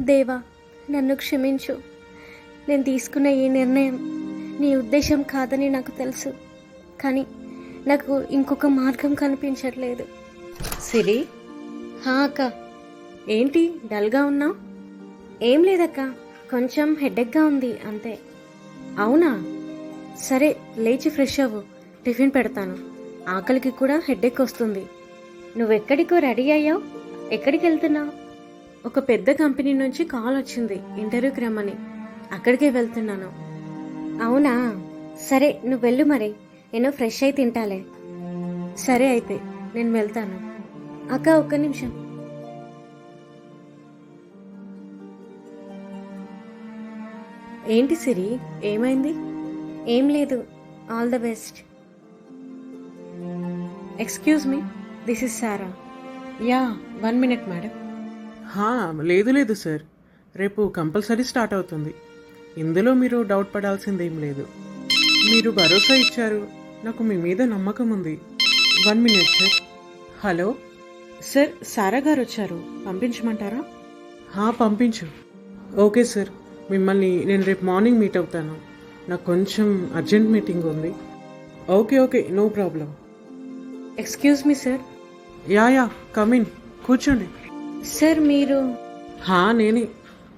దేవా నన్ను క్షమించు. నేను తీసుకున్న ఈ నిర్ణయం నీ ఉద్దేశం కాదని నాకు తెలుసు. కానీ నాకు ఇంకొక మార్గం కనిపించట్లేదు. సిరి? హా అక్క. ఏంటి డల్గా ఉన్నావు? ఏం లేదక్క కొంచెం హెడేక్గా ఉంది అంతే. అవునా? సరే లేచి ఫ్రెష్ అవ్వు. టిఫిన్ పెడతాను. ఆకలికి కూడా హెడేక్ వస్తుంది. నువ్వెక్కడికో రెడీ అయ్యావు? ఎక్కడికి వెళ్తున్నావు ఒక పెద్ద కంపెనీ నుంచి కాల్ వచ్చింది ఇంటర్వ్యూకి రమ్మని. అక్కడికే వెళ్తున్నాను. అవునా? సరే నువ్వు వెళ్ళు మరి. నేను ఫ్రెష్ అయి తింటాలే. సరే అయితే నేను వెళ్తాను. అక్క ఒక్క నిమిషం. ఏంటి సిరి? ఏమైంది? ఏం లేదు. All the best. Excuse me. This is Sara. Ya one minute madam. లేదు లేదు సార్. రేపు కంపల్సరీ స్టార్ట్ అవుతుంది. ఇందులో మీరు డౌట్ పడాల్సిందేం లేదు. మీరు భరోసా ఇచ్చారు. నాకు మీ మీద నమ్మకం ఉంది. One minute sir. Hello? Sir Sara garu వచ్చారు. పంపించమంటారా? హా, పంపించు. Okay sir. మిమ్మల్ని నేను రేపు మార్నింగ్ మీట్ అవుతాను. నాకు కొంచెం అర్జెంట్ మీటింగ్ ఉంది. Okay okay no problem. Excuse me sir. Ya ya come in కూర్చోండి. సార్ మీరు? హా నేనే.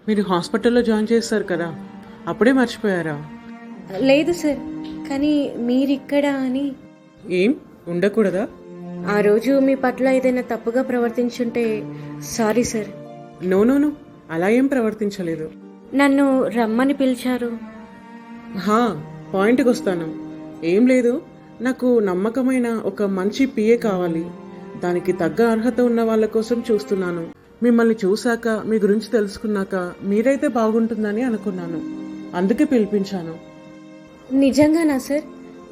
మీరు హాస్పిటల్లో జాయిన్ చేస్తారు కదా అప్పుడే మర్చిపోయారా? లేదు సార్ కానీ మీరిక్కడ అని. ఏం? ఉండకూడదా? ఆ రోజు మీ పట్ల ఏదైనా తప్పుగా ప్రవర్తించుంటే sorry sir. No no no. అలా ఏం ప్రవర్తించలేదు. నన్ను రమ్మని పిలిచారు. హా పాయింట్కి వస్తాను ఏం లేదు. నాకు నమ్మకమైన ఒక మంచి పిఏ కావాలి. దానికి తగ్గ అర్హత ఉన్న వాళ్ళ కోసం చూస్తున్నాను. మిమ్మల్ని చూశాక మీ గురించి తెలుసుకున్నాక మీరైతే బాగుంటుందని అనుకున్నాను. అందుకే పిలిపించాను. నిజంగానా సార్?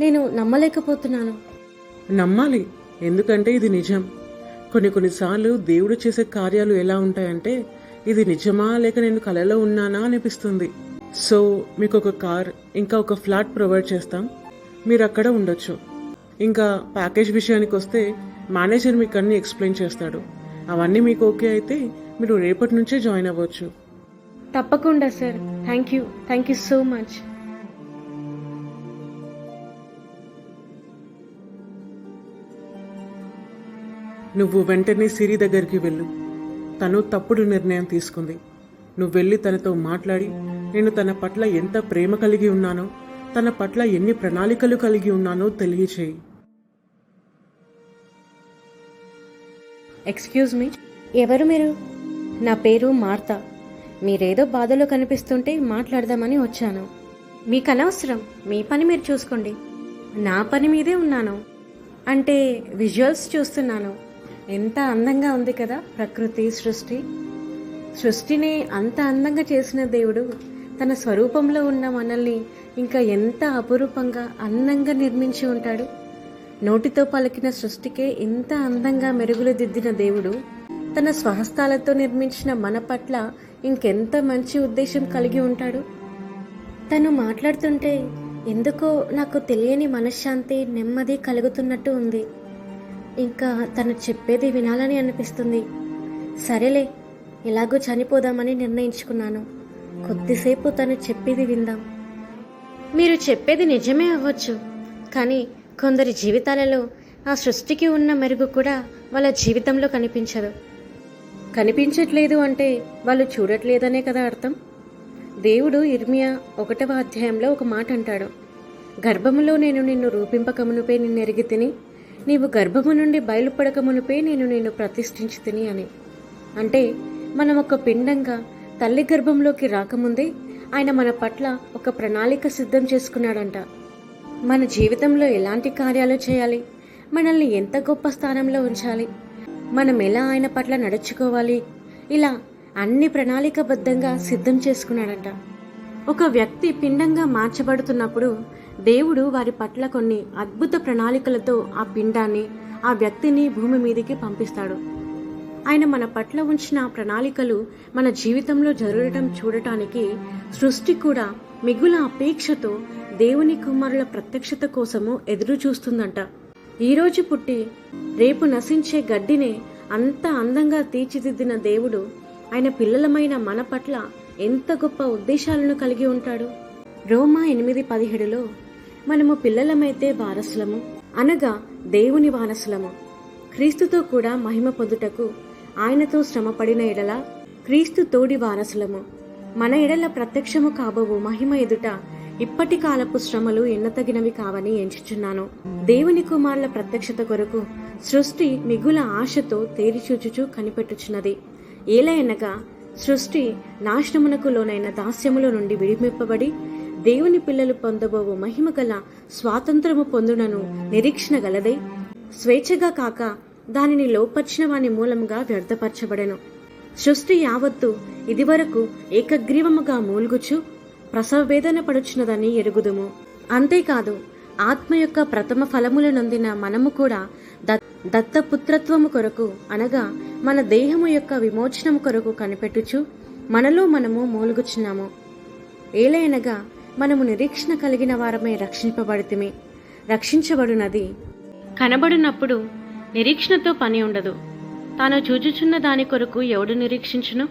నేను నమ్మలేకపోతున్నాను. నమ్మాలి. ఎందుకంటే ఇది నిజం. కొన్ని కొన్నిసార్లు దేవుడు చేసే కార్యాలు ఎలా ఉంటాయంటే ఇది నిజమా లేక నేను కలలో ఉన్నానా అనిపిస్తుంది. సో మీకు ఒక కార్ ఇంకా ఒక ఫ్లాట్ ప్రొవైడ్ చేస్తాం. మీరు అక్కడ ఉండొచ్చు. ఇంకా ప్యాకేజ్ విషయానికి వస్తే మేనేజర్ మీకు అన్ని ఎక్స్ప్లెయిన్ చేస్తాడు. అవన్నీ మీకు ఓకే అయితే మీరు రేపటి నుంచే జాయిన్ అవ్వచ్చు. తప్పకుండా sir. Thank you thank you so much నువ్వు వెంటనే సిరి దగ్గరికి వెళ్ళు. తను తప్పుడు నిర్ణయం తీసుకుంది. నువ్వు వెళ్ళి తనతో మాట్లాడి నేను తన పట్ల ఎంత ప్రేమ కలిగి ఉన్నానో తన పట్ల ఎన్ని ప్రణాళికలు కలిగి ఉన్నానో తెలియచేయి. ఎక్స్క్యూజ్ మీ ఎవరు మీరు? నా పేరు మార్తా. మీరేదో బాధలో కనిపిస్తుంటే మాట్లాడదామని వచ్చాను. మీకు అనవసరం మీ పని మీరు చూసుకోండి. నా పని మీదే ఉన్నాను. అంటే విజువల్స్ చూస్తున్నాను. ఎంత అందంగా ఉంది కదా ప్రకృతి సృష్టి. సృష్టిని అంత అందంగా చేసిన దేవుడు తన స్వరూపంలో ఉన్న మనల్ని ఇంకా ఎంత అపురూపంగా అందంగా నిర్మించి ఉంటాడు. నోటితో పలికిన సృష్టికే ఇంత అందంగా మెరుగులు దిద్దిన దేవుడు తన స్వహస్తాలతో నిర్మించిన మన పట్ల ఇంకెంత మంచి ఉద్దేశం కలిగి ఉంటాడు? తను మాట్లాడుతుంటే ఎందుకో నాకు తెలియని మనశ్శాంతి నెమ్మది కలుగుతున్నట్టు ఉంది. ఇంకా తను చెప్పేది వినాలని అనిపిస్తుంది. సరేలే ఎలాగో చనిపోదామని నిర్ణయించుకున్నాను. కొద్దిసేపు తను చెప్పేది విందాం. మీరు చెప్పేది నిజమే అవ్వచ్చు. కానీ కొందరి జీవితాలలో ఆ సృష్టికి ఉన్న మెరుగు కూడా వాళ్ళ జీవితంలో కనిపించదు. కనిపించట్లేదు అంటే వాళ్ళు చూడట్లేదనే కదా అర్థం? దేవుడు ఇర్మియా ఒకటవ అధ్యాయంలో ఒక మాట అంటాడు. గర్భములో నేను నిన్ను రూపింపకమునుపే నిన్ను ఎరిగి తిని నీవు గర్భము నుండి బయలుపడకమునుపే నేను నిన్ను ప్రతిష్ఠించి తిని అని. అంటే మనం ఒక పిండంగా తల్లి గర్భంలోకి రాకముందే ఆయన మన పట్ల ఒక ప్రణాళిక సిద్ధం చేసుకున్నాడంట. మన జీవితంలో ఎలాంటి కార్యాలు చేయాలి? మనల్ని ఎంత గొప్ప స్థానంలో ఉంచాలి? మనం ఎలా ఆయన పట్ల నడుచుకోవాలి? ఇలా అన్ని ప్రణాళికబద్ధంగా సిద్ధం చేసుకున్నాడంట. ఒక వ్యక్తి పిండంగా మార్చబడుతున్నప్పుడు దేవుడు వారి పట్ల కొన్ని అద్భుత ప్రణాళికలతో ఆ పిండాన్ని ఆ వ్యక్తిని భూమి మీదికి పంపిస్తాడు. ఆయన మన పట్ల ఉంచిన ప్రణాళికలు మన జీవితంలో జరగటం చూడటానికి సృష్టి కూడా మిగుల అపేక్షతో దేవుని కుమారుల ప్రత్యక్షత కోసము ఎదురు చూస్తుందంట ఈరోజు పుట్టి రేపు నశించే గడ్డినే అంత అందంగా తీర్చిదిద్దిన దేవుడు ఆయన పిల్లలమైన మన పట్ల ఎంత గొప్ప ఉద్దేశాలను కలిగి ఉంటాడు? రోమా ఎనిమిది పదిహేడులో మనము పిల్లలమైతే వారసులము అనగా దేవుని వారసులము. క్రీస్తుతో కూడా మహిమ పొందుటకు ఆయనతో శ్రమపడిన ఎడల క్రీస్తు తోడి వారసులము. మన ఎడల ప్రత్యక్షము కాబోవు మహిమ ఎదుట ఇప్పటి కాలపు శ్రమలు ఎన్నతగినవి కావని ఎంచుచున్నాను. దేవుని కుమారుల ప్రత్యక్షత కొరకు సృష్టి మిగుల ఆశతో తేరిచూచుచు కనిపెట్టుచున్నది. ఏలయనగా సృష్టి నాశనమునకు లోనైన దాస్యముల నుండి విడిమిప్పబడి దేవుని పిల్లలు పొందబోవు మహిమ గల స్వాతంత్రము పొందునను నిరీక్షణ గలదై స్వేచ్ఛగా కాక దానిని లోపర్చిన వాని మూలముగా వ్యర్థపరచబడెను. సృష్టి యావత్తు ఇదివరకు ఏకగ్రీవముగా మూలుగుచు ప్రసవ వేదన పడుచున్నదని ఎరుగుదుము. అంతేకాదు ఆత్మ యొక్క ప్రథమ ఫలముల నొందిన మనము కూడా దత్- దత్తపుత్రత్వము కొరకు అనగా మన దేహము యొక్క విమోచనము కొరకు కనిపెట్టుచు మనలో మనము మూలుగుచున్నాము. ఏలైనగా మనము నిరీక్షణ కలిగిన వారమే రక్షింపబడితిమి. రక్షించబడునది. కనబడినప్పుడు నిరీక్షణతో పని ఉండదు. తాను చూచుచున్న దాని కొరకు ఎవడు నిరీక్షించును?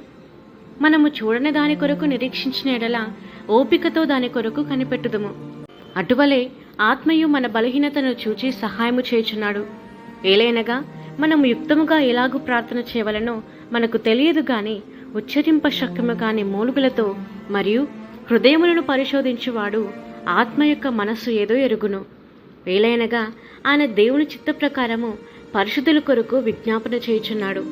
మనము చూడని దాని కొరకు నిరీక్షించిన ఎడల ఓపికతో దాని కొరకు కనిపెట్టుదుము. అటువలే ఆత్మయు మన బలహీనతను చూచి సహాయము చేయుచున్నాడు. ఏలైనగా మనము యుక్తముగా ఎలాగూ ప్రార్థన చేయవలనో మనకు తెలియదు గాని ఉచ్చరింప శక్యము కాని మూలుగులతో మరియు హృదయములను పరిశోధించువాడు ఆత్మ యొక్క మనస్సు ఏదో ఎరుగును. వేలైనగా ఆయన దేవుని చిత్త ప్రకారము పరిశుద్ధుల కొరకు విజ్ఞాపన చేయుచున్నాడు.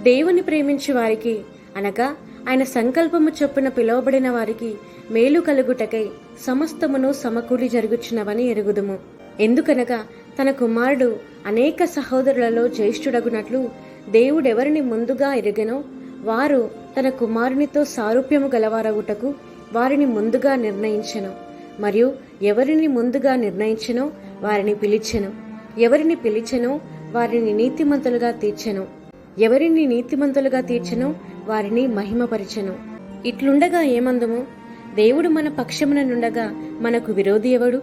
దేవుని ప్రేమించే వారికి అనగా ఆయన సంకల్పము చొప్పున పిలువబడిన వారికి మేలు కలుగుటకై సమస్తమును సమకూడి జరుగుచున్నవని ఎరుగుదుము. ఎందుకనగా తన కుమారుడు అనేక సహోదరులలో జ్యేష్ఠుడగునట్లు దేవుడెవరిని ముందుగా ఎరుగెనో వారు తన కుమారునితో సారూప్యము గలవారగుటకు వారిని ముందుగా నిర్ణయించెను. మరియు ఎవరిని ముందుగా నిర్ణయించెనో వారిని పిలిచెను. ఎవరిని పిలిచెనో వారిని నీతిమంతులుగా తీర్చెను. ఎవరిని నీతిమంతులుగా తీర్చెనో వారిని మహిమపరిచెను. ఇట్లుండగా ఏమందము? దేవుడు మన పక్షమున నుండగా మనకు విరోధి ఎవడు?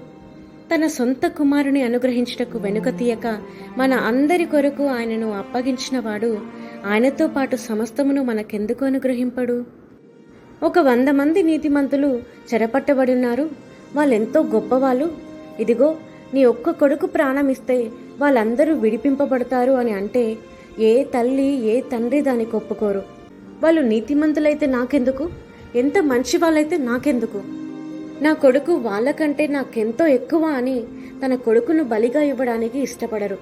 తన సొంత కుమారుని అనుగ్రహించుటకు వెనుక తీయక మన అందరి కొరకు ఆయనను అప్పగించినవాడు ఆయనతో పాటు సమస్తమును మనకెందుకు అనుగ్రహింపడు? ఒక వంద మంది నీతిమంతులు చెరపట్టబడినారు. వాళ్ళెంతో గొప్పవాళ్ళు. ఇదిగో నీ ఒక్క కొడుకు ప్రాణమిస్తే వాళ్ళందరూ విడిపింపబడతారు అని అంటే ఏ తల్లి ఏ తండ్రి దానికి ఒప్పుకోరు. వాళ్ళు నీతిమంతులైతే నాకెందుకు? ఎంత మంచి వాళ్ళైతే నాకెందుకు? నా కొడుకు వాళ్ళకంటే నాకెంతో ఎక్కువ అని తన కొడుకును బలిగా ఇవ్వడానికి ఇష్టపడరు.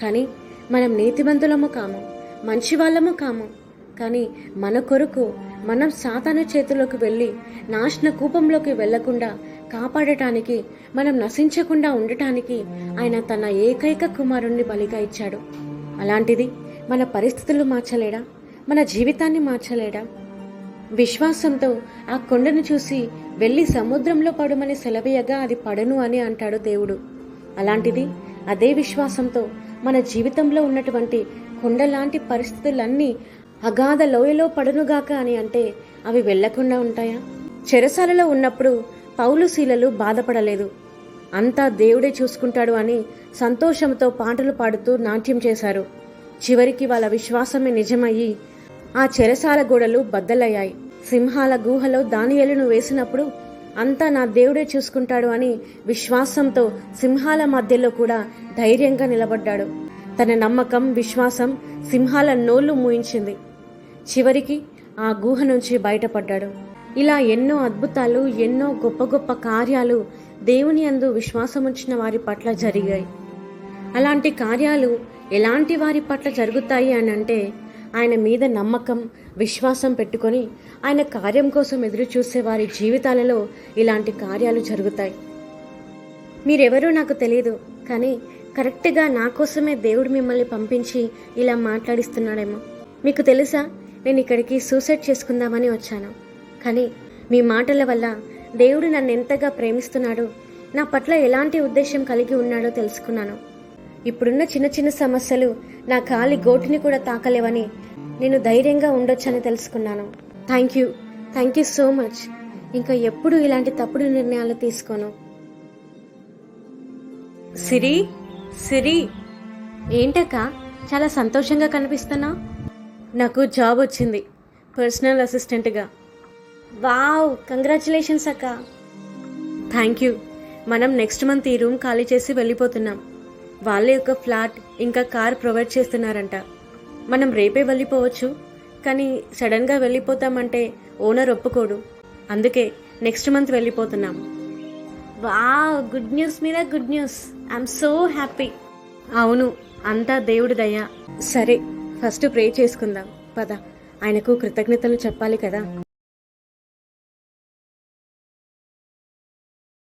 కానీ మనం నీతిమంతులము కాము మంచి వాళ్ళము కాము. కానీ మన కొరకు మనం సాతాను చేతిలోకి వెళ్ళి నాశన కూపంలోకి వెళ్ళకుండా కాపాడటానికి మనం నశించకుండా ఉండటానికి ఆయన తన ఏకైక కుమారుణ్ణి బలిగా ఇచ్చాడు. అలాంటిది మన పరిస్థితులు మార్చలేడా? మన జీవితాన్ని మార్చలేడా? విశ్వాసంతో ఆ కొండను చూసి వెళ్ళి సముద్రంలో పడుమని సెలవేయగా అది పడను అని అంటాడు దేవుడు. అలాంటిది అదే విశ్వాసంతో మన జీవితంలో ఉన్నటువంటి కొండలాంటి పరిస్థితులన్నీ అగాధ లోయలో పడనుగాక అని అంటే అవి వెళ్ళకుండా ఉంటాయా? చెరసాలలో ఉన్నప్పుడు పౌలు శీలలు బాధపడలేదు. అంతా దేవుడే చూసుకుంటాడు అని సంతోషంతో పాటలు పాడుతూ నాట్యం చేశారు. చివరికి వాళ్ళ విశ్వాసమే నిజమయ్యి ఆ చెరసాల గోడలు బద్దలయ్యాయి. సింహాల గుహలో దానియలను వేసినప్పుడు అంతా నా దేవుడే చూసుకుంటాడు అని విశ్వాసంతో సింహాల మధ్యలో కూడా ధైర్యంగా నిలబడ్డాడు. తన నమ్మకం విశ్వాసం సింహాల నోళ్ళు మూయించింది. చివరికి ఆ గుహ నుంచి బయటపడ్డాడు. ఇలా ఎన్నో అద్భుతాలు ఎన్నో గొప్ప గొప్ప కార్యాలు దేవుని అందు విశ్వాసముంచిన వారి పట్ల జరిగాయి. అలాంటి కార్యాలు ఎలాంటి వారి పట్ల జరుగుతాయి అని అంటే ఆయన మీద నమ్మకం విశ్వాసం పెట్టుకొని ఆయన కార్యం కోసం ఎదురు చూసే వారి జీవితాలలో ఇలాంటి కార్యాలు జరుగుతాయి. మీరెవరో నాకు తెలియదు కానీ కరెక్ట్గా నా కోసమే దేవుడు మిమ్మల్ని పంపించి ఇలా మాట్లాడిస్తున్నాడేమో. మీకు తెలుసా నేను ఇక్కడికి సూసైడ్ చేసుకుందామని వచ్చాను. కానీ మీ మాటల వల్ల దేవుడు నన్ను ఎంతగా ప్రేమిస్తున్నాడో నా పట్ల ఎలాంటి ఉద్దేశం కలిగి ఉన్నాడో తెలుసుకున్నాను. ఇప్పుడున్న చిన్న చిన్న సమస్యలు నా కాలి గోటిని కూడా తాకలేవని నేను ధైర్యంగా ఉండొచ్చని తెలుసుకున్నాను. Thank you thank you so much ఇంకా ఎప్పుడు ఇలాంటి తప్పుడు నిర్ణయాలు తీసుకోను? సిరి సిరి. ఏంటక్క? చాలా సంతోషంగా కనిపిస్తున్నా నాకు జాబ్ వచ్చింది పర్సనల్ అసిస్టెంట్గా. వావ్ కంగ్రాచులేషన్స్ అక్క. థ్యాంక్ యూ మనం నెక్స్ట్ మంత్ ఈ రూమ్ ఖాళీ చేసి వెళ్ళిపోతున్నాం. వాళ్ళ యొక్క ఫ్లాట్ ఇంకా కార్ ప్రొవైడ్ చేస్తున్నారంట. మనం రేపే వెళ్ళిపోవచ్చు. కానీ సడన్గా వెళ్ళిపోతామంటే ఓనర్ ఒప్పుకోడు. అందుకే నెక్స్ట్ మంత్ వెళ్ళిపోతున్నాం. వావ్ గుడ్ న్యూస్ మీద good news. I'm so happy. అవును అంతా దేవుడి దయ. సరే ఫస్ట్ ప్రే చేసుకుందాం. పద ఆయనకు కృతజ్ఞతలు చెప్పాలి కదా.